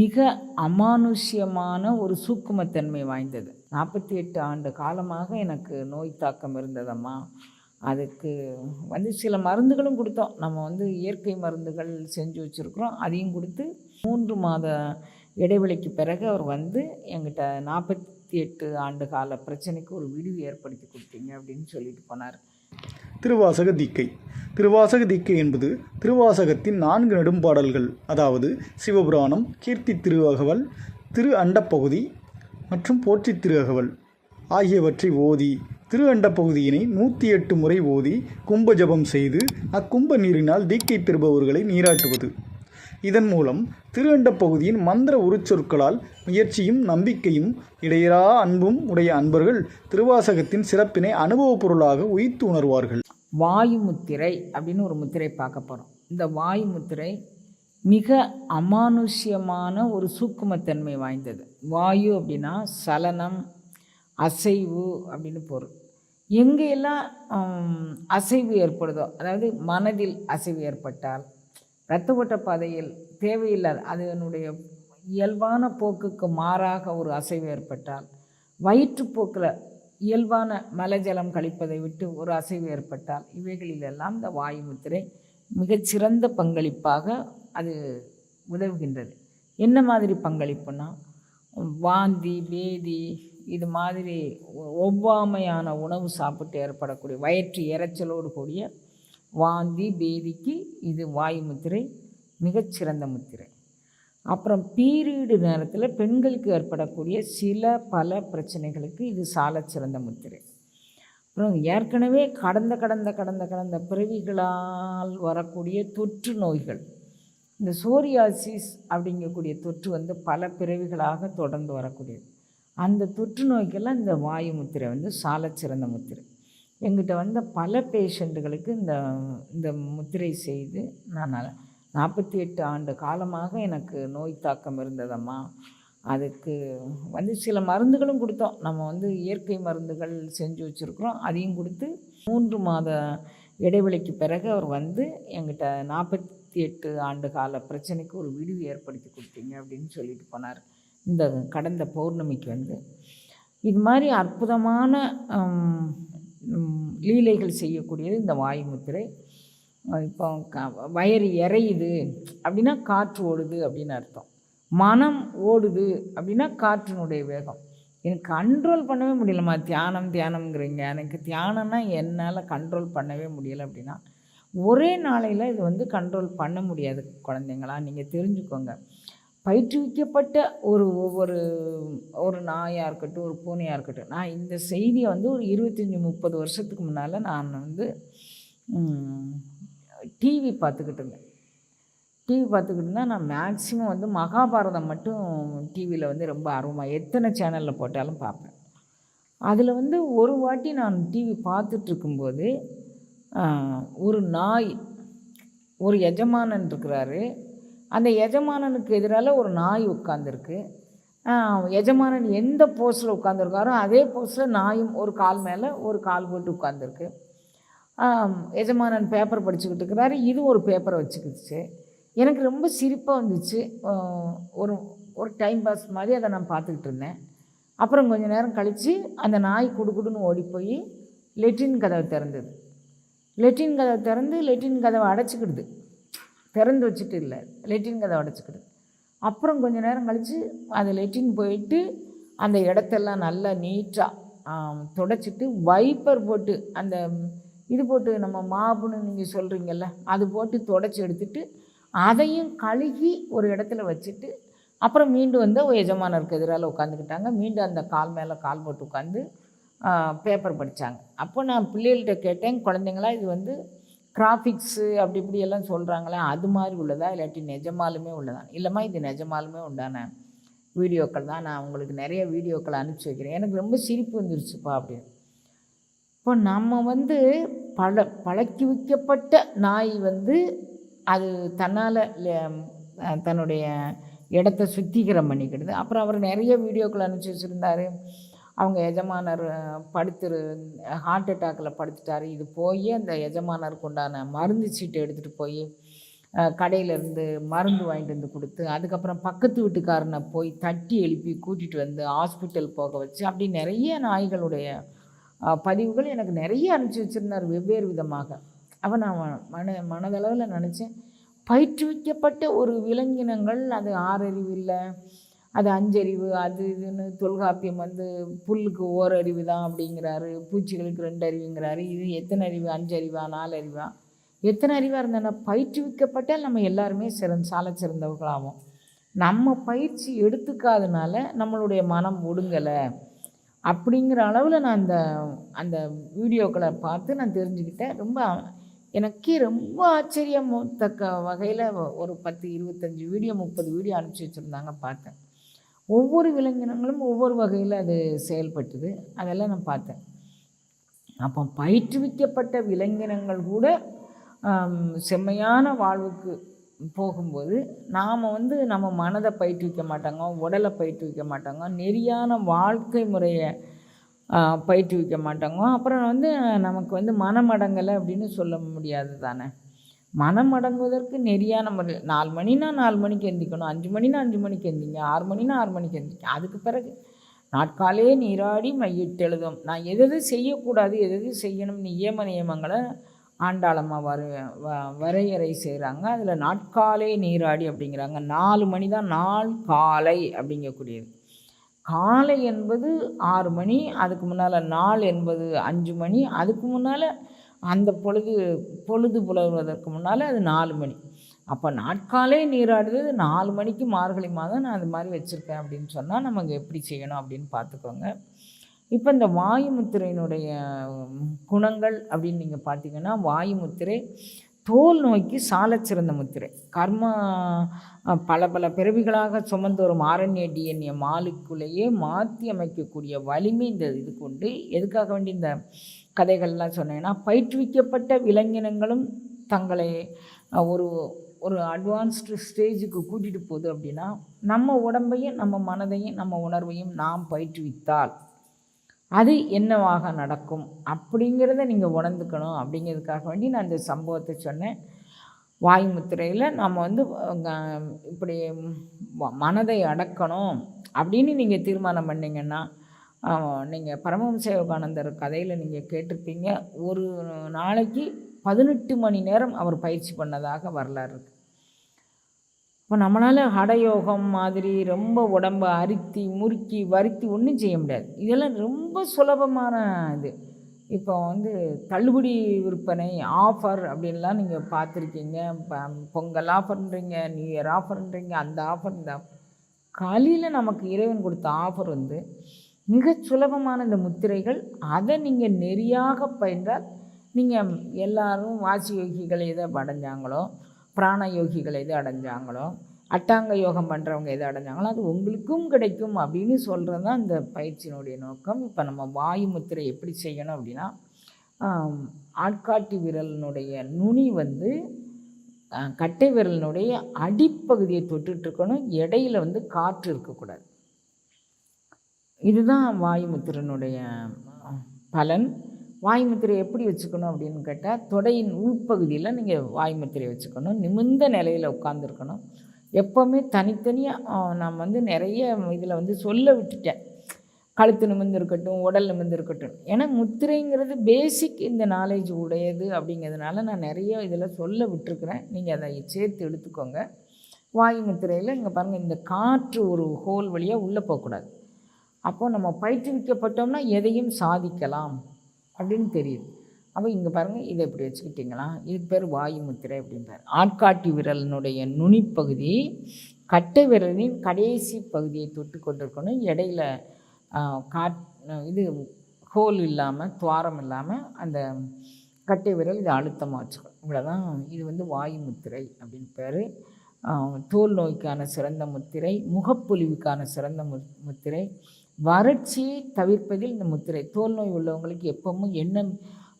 மிக அமானுஷ்யமான ஒரு சூக்குமத்தன்மை வாய்ந்தது. நாற்பத்தி எட்டு ஆண்டு காலமாக எனக்கு நோய் தாக்கம் இருந்ததம்மா. அதுக்கு வந்து சில மருந்துகளும் கொடுத்தோம். நம்ம வந்து இயற்கை மருந்துகள் செஞ்சு வச்சுருக்குறோம். அதையும் கொடுத்து மூன்று மாத இடைவெளிக்கு பிறகு அவர் வந்து எங்கிட்ட நாற்பத்தி எட்டு ஆண்டு கால பிரச்சனைக்கு ஒரு விடிவு ஏற்படுத்தி கொடுத்தீங்க அப்படின்னு சொல்லிட்டு போனார். திருவாசக தீக்கை. திருவாசக தீக்கை என்பது திருவாசகத்தின் நான்கு நெடும்பாடல்கள். அதாவது சிவபுராணம் கீர்த்தி திருவகவல் திரு அண்டப்பகுதி மற்றும் போற்றி திருவகவல் ஆகியவற்றை ஓதி திரு அண்டப்பகுதியினை நூற்றி எட்டு முறை ஓதி கும்ப ஜபம் செய்து அக்கும்ப நீரினால் தீக்கை பெறுபவர்களை நீராட்டுவது. இதன் மூலம் திரு பகுதியின் மந்திர உருச்சொற்களால் முயற்சியும் நம்பிக்கையும் இடையரா அன்பும் உடைய அன்பர்கள் திருவாசகத்தின் சிறப்பினை அனுபவப் பொருளாக உயிர்த்து உணர்வார்கள். வாயு முத்திரை அப்படின்னு ஒரு முத்திரை பார்க்க போகிறோம் இந்த வாயு முத்திரை மிக அமானுஷ்யமான ஒரு சூக்குமத்தன்மை வாய்ந்தது. வாயு அப்படின்னா சலனம் அசைவு அப்படின்னு பொருள். எங்கெல்லாம் அசைவு ஏற்படுதோ அதாவது மனதில் அசைவு ஏற்பட்டால் இரத்த ஓட்ட பாதையில் தேவையில்லாத அதனுடைய இயல்பான போக்குக்கு மாறாக ஒரு அசைவு ஏற்பட்டால் வயிற்றுப்போக்கில் இயல்பான மலஜலம் கழிப்பதை விட்டு ஒரு அசைவு ஏற்பட்டால் இவைகளிலெல்லாம் இந்த வாயு முத்திரை மிகச்சிறந்த பங்களிப்பாக அது உதவுகின்றது. என்ன மாதிரி பங்களிப்புனா வாந்தி பேதி இது மாதிரி ஒவ்வாமையான உணவு சாப்பிட்டு ஏற்படக்கூடிய வயிற்று இரைச்சலோடு கூடிய வாந்தி பேதிக்கு இது வாயு முத்திரை மிகச்சிறந்த முத்திரை. அப்புறம் பீரியடு நேரத்தில் பெண்களுக்கு ஏற்படக்கூடிய சில பல பிரச்சனைகளுக்கு இது சாலச் சிறந்த முத்திரை. அப்புறம் ஏற்கனவே கடந்த கடந்த கடந்த கடந்த பிறவிகளால் வரக்கூடிய தொற்று நோய்கள். இந்த சோரியாசிஸ் அப்படிங்கக்கூடிய தொற்று வந்து பல பிறவிகளாக தொடர்ந்து வரக்கூடியது. அந்த தொற்று நோய்க்கெல்லாம் இந்த வாயு முத்திரை வந்து சாலச் சிறந்த முத்திரை. எங்கிட்ட வந்த பல பேஷண்ட்டுகளுக்கு இந்த இந்த முத்திரை செய்து நான் நாற்பத்தி எட்டு ஆண்டு காலமாக எனக்கு நோய் தாக்கம் இருந்ததம்மா. அதுக்கு வந்து சில மருந்துகளும் கொடுத்தோம். நம்ம வந்து இயற்கை மருந்துகள் செஞ்சு வச்சுருக்குறோம். அதையும் கொடுத்து மூன்று மாத இடைவெளிக்கு பிறகு அவர் வந்து எங்கிட்ட நாற்பத்தி எட்டு ஆண்டு கால பிரச்சனைக்கு ஒரு விடிவு ஏற்படுத்தி கொடுத்தீங்க அப்படின்னு சொல்லிட்டு போனார். இந்த கடந்த பௌர்ணமிக்கு வந்து. இது மாதிரி அற்புதமான லீலைகள் செய்யக்கூடியது இந்த வாயுமுத்திரை. இப்போ க வயறு இறையுது அப்படின்னா காற்று ஓடுது அப்படின்னு அர்த்தம். மனம் ஓடுது அப்படின்னா காற்றினுடைய வேகம். எனக்கு கண்ட்ரோல் பண்ணவே முடியலம்மா. தியானம் தியானம்ங்கிறீங்க. எனக்கு தியானம்னா என்னால் கண்ட்ரோல் பண்ணவே முடியலை அப்படின்னா ஒரே நாளையில் இது வந்து கண்ட்ரோல் பண்ண முடியாது குழந்தைங்களா? நீங்கள் தெரிஞ்சுக்கோங்க. பயிற்றுவிக்கப்பட்ட ஒரு ஒவ்வொரு ஒரு நாயாக இருக்கட்டும் ஒரு பூனையாக இருக்கட்டும். நான் இந்த செய்தியை வந்து ஒரு இருபத்தஞ்சி முப்பது வருஷத்துக்கு முன்னால் நான் வந்து டிவி பார்த்துக்கிட்டு இருந்தேன். டிவி பார்த்துக்கிட்டு இருந்தால் நான் மேக்ஸிமம் வந்து மகாபாரதம் மட்டும் டிவியில் வந்து ரொம்ப ஆர்வமாக எத்தனை சேனலில் போட்டாலும் பார்ப்பேன். அதில் வந்து ஒரு வாட்டி நான் டிவி பார்த்துட்ருக்கும்போது ஒரு நாய் ஒரு எஜமானன் இருக்கிறாரு. அந்த எஜமானனுக்கு எதிரால் ஒரு நாய் உட்காந்துருக்கு எஜமானன் எந்த போஸில் உட்காந்துருக்காரோ அதே போஸில் நாயும் ஒரு கால் மேலே ஒரு கால் போட்டு உட்காந்துருக்கு எஜமானன் பேப்பர் படிச்சுக்கிட்டு இருக்கிறாரு. இது ஒரு பேப்பரை வச்சுக்கிச்சு. எனக்கு ரொம்ப சிரிப்பாக வந்துச்சு. ஒரு ஒரு டைம் பாஸ் மாதிரி அதை நான் பார்த்துக்கிட்டு இருந்தேன். அப்புறம் கொஞ்ச நேரம் கழித்து அந்த நாய் குடுக்குடுன்னு ஓடி போய் லெட்டின் கதவை திறந்தது. லெட்டின் கதவை திறந்து லெட்டின் கதவை அடைச்சிக்கிடுது. திறந்து வச்சுட்டு இல்லை. லெட்டின் கதை அடைச்சிக்கிடுது அப்புறம் கொஞ்ச நேரம் கழித்து அது லெட்டின் போயிட்டு அந்த இடத்தெல்லாம் நல்லா நீட்டாக தொடச்சிட்டு வைப்பர் போட்டு அந்த இது போட்டு நம்ம மாப்புன்னு நீங்கள் சொல்கிறீங்கல்ல அது போட்டு தொடச்சி எடுத்துட்டு அதையும் கழுகி ஒரு இடத்துல வச்சுட்டு அப்புறம் மீண்டும் வந்து எஜமானருக்கு எதிரால் உட்காந்துக்கிட்டாங்க மீண்டும் அந்த கால் மேலே கால் போட்டு உட்காந்து பேப்பர் படித்தாங்க அப்போ நான் பிள்ளைகள்கிட்ட கேட்டேன் குழந்தைங்களா இது வந்து கிராஃபிக்ஸு அப்படி இப்படி எல்லாம் சொல்கிறாங்களே அது மாதிரி உள்ளதா? இல்லாட்டி நிஜமாலுமே உள்ளதா? இல்லைம்மா இது நிஜமாலுமே உண்டான வீடியோக்கள் தான். நான் உங்களுக்கு நிறைய வீடியோக்கள் அனுப்பிச்சி வைக்கிறேன். எனக்கு ரொம்ப சிரிப்பு வந்துருச்சுப்பா அப்படின்னு இப்போ நம்ம வந்து பழ பழக்கி வைக்கப்பட்ட நாய் வந்து அது தன்னால் தன்னுடைய இடத்த சுத்திகரம் பண்ணிக்கிடுது. அப்புறம் அவர் நிறைய வீடியோக்கள் அனுப்பிச்சி வச்சுருந்தார். அவங்க எஜமானர் படுத்துரு ஹார்ட் அட்டாக்கில் படுத்துட்டார். இது போய் அந்த எஜமானருக்கு உண்டான மருந்து சீட்டை எடுத்துகிட்டு போய் கடையிலேருந்து மருந்து வாங்கிட்டு வந்து கொடுத்து அதுக்கப்புறம் பக்கத்து வீட்டுக்காரனை போய் தட்டி எழுப்பி கூட்டிகிட்டு வந்து ஹாஸ்பிட்டல் போக வச்சு அப்படி நிறைய நாய்களுடைய பதிவுகள் எனக்கு நிறைய அனுப்பிச்சி வச்சுருந்தார் வெவ்வேறு விதமாக. அப்போ நான் மன மனதளவில் நினச்சேன் பயிற்றுவிக்கப்பட்ட ஒரு விலங்கினங்கள் அது ஆறறிவு இல்லை. அது அஞ்சறிவு அது இதுன்னு தொல்காப்பியம் வந்து புல்லுக்கு ஓரறிவு தான் அப்படிங்கிறாரு பூச்சிகளுக்கு ரெண்டு அறிவுங்கிறாரு இது எத்தனை அறிவு? அஞ்சறிவா? நாலு அறிவா எத்தனை அறிவாக இருந்தேன்னா பயிற்றுவிக்கப்பட்டால் நம்ம எல்லாருமே சிறந்த சால சிறந்தவர்களாகும் நம்ம பயிற்சி எடுத்துக்காதனால நம்மளுடைய மனம் ஒடுங்கலை. அப்படிங்கிற அளவில் நான் அந்த அந்த வீடியோக்களை பார்த்து நான் தெரிஞ்சுக்கிட்டேன். ரொம்ப எனக்கே ரொம்ப ஆச்சரியத்தக்க வகையில் ஒரு பத்து இருபத்தஞ்சி வீடியோ முப்பது வீடியோ அனுப்பிச்சி வச்சுருந்தாங்க பார்த்தேன். ஒவ்வொரு விலங்கினங்களும் ஒவ்வொரு வகையில் அது செயல்பட்டுது. அதெல்லாம் நான் பார்த்தேன். அப்போ பயிற்றுவிக்கப்பட்ட விலங்கினங்கள் கூட செம்மையான வாழ்வுக்கு போகும்போது நாம் வந்து நம்ம மனதை பயிற்றுவிக்க மாட்டாங்க உடலை பயிற்றுவிக்க மாட்டாங்க நெறியான வாழ்க்கை முறையை பயிற்றுவிக்க மாட்டாங்க. அப்புறம் வந்து நமக்கு வந்து மனமடங்கலை அப்படின்னு சொல்ல முடியாது தானே. மனம் அடங்குவதற்கு நெறியான முறையில் நாலு மணினா நாலு மணிக்கு எந்திக்கணும். அஞ்சு மணினா அஞ்சு மணிக்கு எந்திங்க. ஆறு மணினா ஆறு மணிக்கு எந்திங்க. அதுக்கு பிறகு நாட்காலே நீராடி மையிட்டெழுதும் நான் எது செய்யக்கூடாது எது செய்யணும்னு செய்யணும் நியம நியமங்களை ஆண்டாளம்மா வர வரையறை செய்கிறாங்க அதில் நாட்காலே நீராடி அப்படிங்கிறாங்க. நாலு மணி தான் நாள் காலை அப்படிங்கக்கூடியது. காலை என்பது ஆறு மணி அதுக்கு முன்னால் நாள் என்பது அஞ்சு மணி அதுக்கு முன்னால் அந்த பொழுது பொழுது புலர்வதற்கு முன்னால் அது நாலு மணி. அப்போ நாட்காலே நீராடுறது நாலு மணிக்கு மார்கழி மாதம் நான் அது மாதிரி வச்சுருக்கேன் அப்படின்னு சொன்னால் நமக்கு எப்படி செய்யணும் அப்படின்னு பார்த்துக்கோங்க. இப்போ இந்த வாயுமுத்திரையினுடைய குணங்கள் அப்படின்னு நீங்கள் பார்த்தீங்கன்னா வாயுமுத்திரை தோல் நோய்க்கு சாலச்சிறந்த முத்திரை. கர்ம பல பல பிறவிகளாக சுமந்து வரும் ஆரண்ய டிஎன்ஏ மாலுக்குள்ளேயே மாற்றி அமைக்கக்கூடிய வலிமை இந்த இது கொண்டு எதுக்காக வேண்டி இந்த கதைகள்லாம் சொன்னேன்னா பயிற்றுவிக்கப்பட்ட விலங்கினங்களும் தங்களை ஒரு ஒரு அட்வான்ஸ்டு ஸ்டேஜுக்கு கூட்டிகிட்டு போகுது அப்படின்னா நம்ம உடம்பையும் நம்ம மனதையும் நம்ம உணர்வையும் நாம் பயிற்றுவித்தால் அது என்னவாக நடக்கும் அப்படிங்கிறத நீங்கள் உணர்ந்துக்கணும் அப்படிங்கிறதுக்காக வேண்டி நான் இந்த சம்பவத்தை சொன்னேன். வாய்முத்திரையில் நம்ம வந்து இப்படி மனதை அடக்கணும் அப்படின்னு நீங்கள் தீர்மானம் பண்ணீங்கன்னா நீங்கள் பரமஹம்ச யோகானந்தர் கதையில் நீங்கள் கேட்டிருப்பீங்க. ஒரு நாளைக்கு பதினெட்டு மணி நேரம் அவர் பயிற்சி பண்ணதாக வரலாறு இருக்குது இப்போ நம்மளால் ஹடயோகம் மாதிரி ரொம்ப உடம்பை அரித்தி முறுக்கி வருத்தி ஒன்றும் செய்ய முடியாது. இதெல்லாம் ரொம்ப சுலபமான இது. இப்போ வந்து தள்ளுபடி விற்பனை ஆஃபர் அப்படின்லாம் நீங்கள் பார்த்துருக்கீங்க. பொங்கல் ஆஃபர்ன்றீங்க நியூ இயர் ஆஃபர்ன்றீங்க அந்த ஆஃபர் இந்த காலையில் நமக்கு இறைவன் கொடுத்த ஆஃபர் வந்து மிகச் சுலபமான இந்த முத்திரைகள். அதை நீங்கள் நெறியாக பயின்றால் நீங்கள் எல்லாரும் வாசி யோகிகள் எதை அடைஞ்சாங்களோ பிராண யோகிகள் எது அடைஞ்சாங்களோ அட்டாங்க யோகம் பண்ணுறவங்க எது அடைஞ்சாங்களோ அது உங்களுக்கும் கிடைக்கும் அப்படின்னு சொல்கிறது தான் இந்த பயிற்சியினுடைய நோக்கம். இப்போ நம்ம வாயு முத்திரை எப்படி செய்யணும் அப்படின்னா ஆட்காட்டி விரலினுடைய நுனி வந்து கட்டை விரலினுடைய அடிப்பகுதியை தொட்டுட்ருக்கணும் இடையில வந்து காற்று இருக்கக்கூடாது. இதுதான் வாயுமுத்திரனுடைய பலன். வாயுமுத்திரை எப்படி வச்சுக்கணும் அப்படின்னு கேட்டால் தொடையின் உள்பகுதியில் நீங்கள் வாயுமுத்திரை வச்சுக்கணும். நிமிர்ந்த நிலையில் உட்காந்துருக்கணும் எப்போவுமே தனித்தனியாக நான் வந்து நிறைய இதில் வந்து சொல்ல விட்டுட்டேன். கழுத்து நிமிர்ந்து இருக்கட்டும் உடல் நிமிர்ந்து இருக்கட்டும் ஏன்னா முத்திரைங்கிறது பேசிக் இந்த நாலேஜ் உடையது அப்படிங்கிறதுனால நான் நிறைய இதில் சொல்ல விட்டுருக்குறேன். நீங்கள் அதை சேர்த்து எடுத்துக்கோங்க. வாயு முத்திரையில் இங்கே பாருங்கள் இந்த காற்று ஒரு ஹோல் வழியாக உள்ளே போகக்கூடாது. அப்போ நம்ம பயிற்றுவிக்கப்பட்டோம்னா எதையும் சாதிக்கலாம் அப்படின்னு தெரியுது. அப்போ இங்கே பாருங்கள் இதை இப்படி வச்சுக்கிட்டிங்களா? இதுக்கு பேர் வாயு முத்திரை அப்படின்றார் ஆட்காட்டி விரலினுடைய நுனிப்பகுதி கட்டை விரலின் கடைசி பகுதியை தொட்டு கொண்டிருக்கணும். இடையில காட் இது ஹோல் இல்லாமல் துவாரம் இல்லாமல் அந்த கட்டை விரல் இதை அழுத்தமாக வச்சுக்கணும். இவ்வளோதான் இது வந்து வாயு முத்திரை அப்படின்னு பேர். தோல் நோய்க்கான சிறந்த முத்திரை முகப்பொலிவுக்கான சிறந்த மு முத்திரை வறட்சியை தவிர்ப்பதில் இந்த முத்திரை தோல் நோய் உள்ளவங்களுக்கு எப்பவும் எண்ணெய்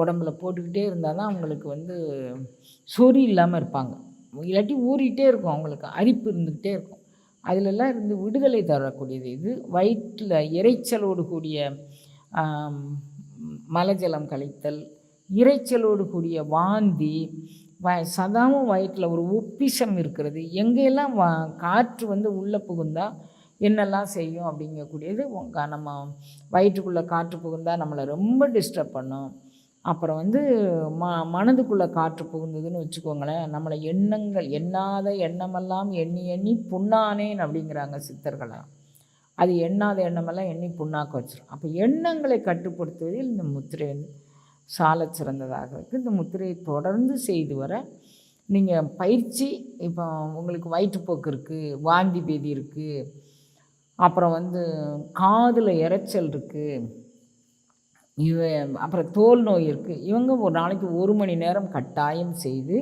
உடம்புல போட்டுக்கிட்டே இருந்தால் தான் அவங்களுக்கு வந்து சொறி இல்லாமல் இருப்பாங்க. இல்லாட்டி ஊறிட்டே இருக்கும் அவங்களுக்கு அரிப்பு இருந்துக்கிட்டே இருக்கும். அதிலெல்லாம் இருந்து விடுதலை தரக்கூடியது இது. வயிற்றில் இறைச்சலோடு கூடிய மலஜலம் கழித்தல் இரைச்சலோடு கூடிய வாந்தி வ சதாவும் வயிற்றில் ஒரு ஒப்பிஷம் இருக்கிறது. எங்கெல்லாம் வா காற்று வந்து உள்ளே புகுந்தால் என்னெல்லாம் செய்யும் அப்படிங்கக்கூடியது நம்ம வயிற்றுக்குள்ளே காற்று புகுந்தால் நம்மளை ரொம்ப டிஸ்டர்ப் பண்ணும். அப்புறம் வந்து ம மனதுக்குள்ளே காற்று புகுந்ததுன்னு வச்சுக்கோங்களேன் நம்மளை எண்ணங்கள் எண்ணாத எண்ணமெல்லாம் எண்ணி எண்ணி புண்ணானேன் அப்படிங்கிறாங்க சித்தர்களை. அது எண்ணாத எண்ணமெல்லாம் எண்ணி புண்ணாக்க வச்சிடும் அப்போ எண்ணங்களை கட்டுப்படுத்துவதில் இந்த முத்திரை வந்து சால சிறந்ததாக இருக்குது இந்த முத்திரையை தொடர்ந்து செய்து வர நீங்கள் பயிற்சி இப்போ உங்களுக்கு வயிற்றுப்போக்கு இருக்குது வாந்தி பேதி இருக்குது அப்புறம் வந்து காதில் இறைச்சல் இருக்குது இவ அப்புறம் தோல் நோய் இருக்குது இவங்க ஒரு நாளைக்கு ஒரு மணி நேரம் கட்டாயம் செய்து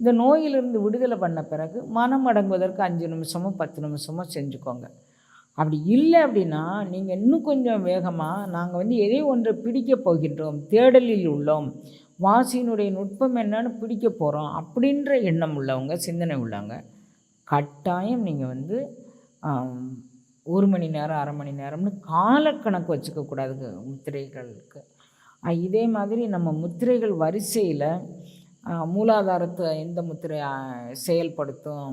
இந்த நோயிலிருந்து விடுதலை பண்ண பிறகு மனம் அடங்குவதற்கு அஞ்சு நிமிஷமோ பத்து நிமிஷமோ செஞ்சுக்கோங்க. அப்படி இல்லை அப்படின்னா நீங்கள் இன்னும் கொஞ்சம் வேகமாக நாங்கள் வந்து எதை ஒன்றை பிடிக்கப் போகின்றோம் தேடலில் உள்ளோம் வாசியினுடைய நுட்பம் என்னன்னு பிடிக்க போகிறோம் அப்படின்ற எண்ணம் உள்ளவங்க சிந்தனை உள்ளவங்க கட்டாயம் நீங்கள் வந்து ஒரு மணி நேரம் அரை மணி நேரம்னு காலக்கணக்கு வச்சுக்கக்கூடாது முத்திரைகளுக்கு. இதே மாதிரி நம்ம முத்திரைகள் வரிசையில் மூலாதாரத்தை எந்த முத்திரை செயல்படுத்தும்?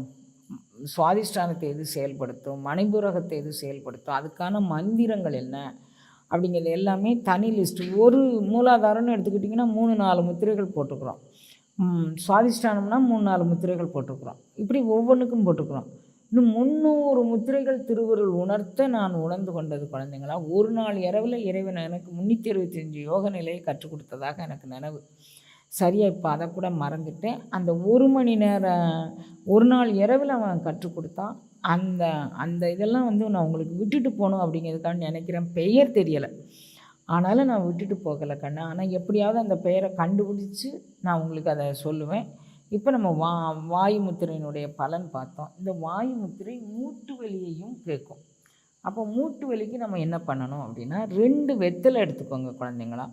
சுவாதிஷ்டானத்தை எது செயல்படுத்தும்? மணிபுரகத்தை எது செயல்படுத்தும்? அதுக்கான மந்திரங்கள் என்ன? அப்படிங்கிறது எல்லாமே தனி லிஸ்ட்டு ஒரு மூலாதாரம்னு எடுத்துக்கிட்டிங்கன்னா மூணு நாலு முத்திரைகள் போட்டுக்கிறோம். சுவாதிஷ்டானம்னா மூணு நாலு முத்திரைகள் போட்டுக்கிறோம். இப்படி ஒவ்வொன்றுக்கும் போட்டுக்கிறோம். இன்னும் முந்நூறு முத்திரைகள் திருவருள் உணர்த்த நான் உணர்ந்து கொண்டது குழந்தைங்களா? ஒரு நாள் இரவில் இறைவன் எனக்கு முந்நூற்றி அஞ்சு யோக நிலையை கற்றுக் கொடுத்ததாக எனக்கு நினைவு. சரியாக இப்போ அதை கூட மறந்துட்டேன். அந்த ஒரு மணி நேரம் ஒரு நாள் இரவில் அவன் கற்றுக் கொடுத்தான். அந்த அந்த இதெல்லாம் வந்து நான் உங்களுக்கு விட்டுட்டு போகணும் அப்படிங்கிறதுக்காக நினைக்கிறேன். பெயர் தெரியலை. ஆனாலும் நான் விட்டுட்டு போகலை கண்ணு. ஆனால் எப்படியாவது அந்த பெயரை கண்டுபிடிச்சி நான் உங்களுக்கு அதை சொல்லுவேன். இப்போ நம்ம வா வாயு முத்திரையினுடைய பலன் பார்த்தோம். இந்த வாயு முத்திரை மூட்டு வலியையும் கேட்கும். அப்போ மூட்டு வலிக்கு நம்ம என்ன பண்ணணும் அப்படின்னா ரெண்டு வெத்தலை எடுத்துக்கோங்க குழந்தைங்களா.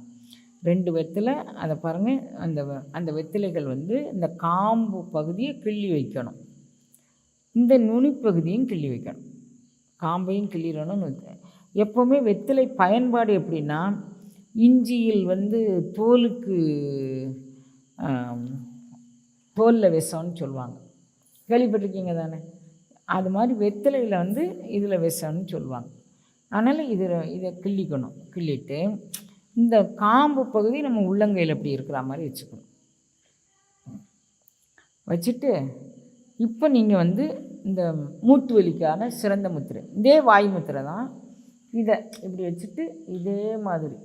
ரெண்டு வெத்தலை அதை பாருங்கள் அந்த அந்த வெத்தலைகள் வந்து இந்த காம்பு பகுதியை கிள்ளி வைக்கணும். இந்த நுனிப்பகுதியும் கிள்ளி வைக்கணும். காம்பையும் கிள்ளிடணும்னு எப்போவுமே வெத்தலை பயன்பாடு எப்படின்னா இஞ்சியில் வந்து தோலுக்கு தோலில் விஷம்னு சொல்லுவாங்க. கேள்விப்பட்டிருக்கீங்க தானே? அது மாதிரி வெத்தலையில் வந்து இதில் விஷம்னு சொல்லுவாங்க. அதனால் இதில் இதை கிள்ளிக்கணும். கிள்ளிட்டு இந்த காம்பு பகுதி நம்ம உள்ளங்கையில் அப்படி இருக்கிற மாதிரி வச்சுக்கணும். வச்சுட்டு இப்போ நீங்கள் வந்து இந்த மூட்டு வலிக்கான சிறந்த முத்திரை இதே வாய் முத்திரை தான். இதை இப்படி வச்சுட்டு இதே மாதிரி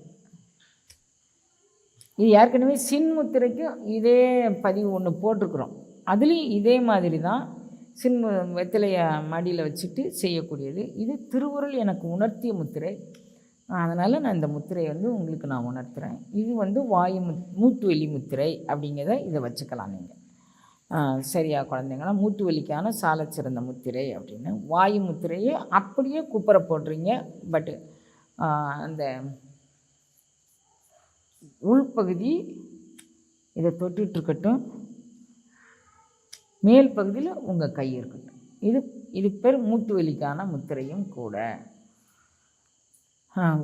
இது ஏற்கனவே சின் முத்திரைக்கும் இதே பதிவு ஒன்று போட்டிருக்கிறோம். அதுலேயும் இதே மாதிரி தான் சின் மு- வெத்தலையை மடியில் வச்சுட்டு செய்யக்கூடியது. இது திருவுருள் எனக்கு உணர்த்திய முத்திரை. அதனால் நான் இந்த முத்திரையை வந்து உங்களுக்கு நான் உணர்த்துறேன். இது வந்து வாயு மூட்டு வலி முத்திரை அப்படிங்கிறத இதை வச்சுக்கலாம் நீங்கள் சரியா குழந்தைங்களா? மூட்டு வலிக்கான சாலச் சிறந்த முத்திரை அப்படின்னு. வாயு முத்திரையை அப்படியே குப்பரை போடுறீங்க. பட்டு அந்த உள்பகுதி இதை தொட்டுட்ருக்கட்டும் மேல் பகுதியில் உங்கள் கை இருக்கட்டும். இது இது பேர் மூட்டு வலிக்கான முத்திரையும் கூட.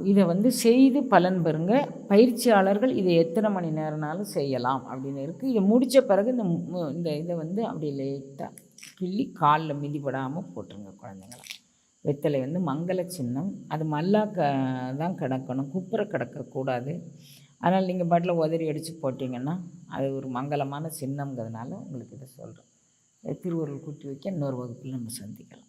இதை வந்து செய்து பலன் பெறுங்க. பயிற்சியாளர்கள் இதை எத்தனை மணி நேரம்னாலும் செய்யலாம் அப்படின்னு இருக்குது இதை முடித்த பிறகு இந்த மு- இந்த இதை வந்து அப்படி லேட்டாக கிள்ளி காலில் மிதிப்படாமல் போட்டுருங்க குழந்தைங்களாம் வெத்தலை வந்து மங்கள சின்னம். அது மல்லாக்க தான் கிடக்கணும். குப்புற கிடக்கக்கூடாது. அதனால் நீங்கள் பாட்டில் உதறி அடித்து போட்டிங்கன்னா அது ஒரு மங்களமான சின்னங்கிறதுனால உங்களுக்கு இதை சொல்கிறேன் திருவருள் கூட்டி வைக்க இன்னொரு வகுப்பில் நம்ம சந்திக்கலாம்.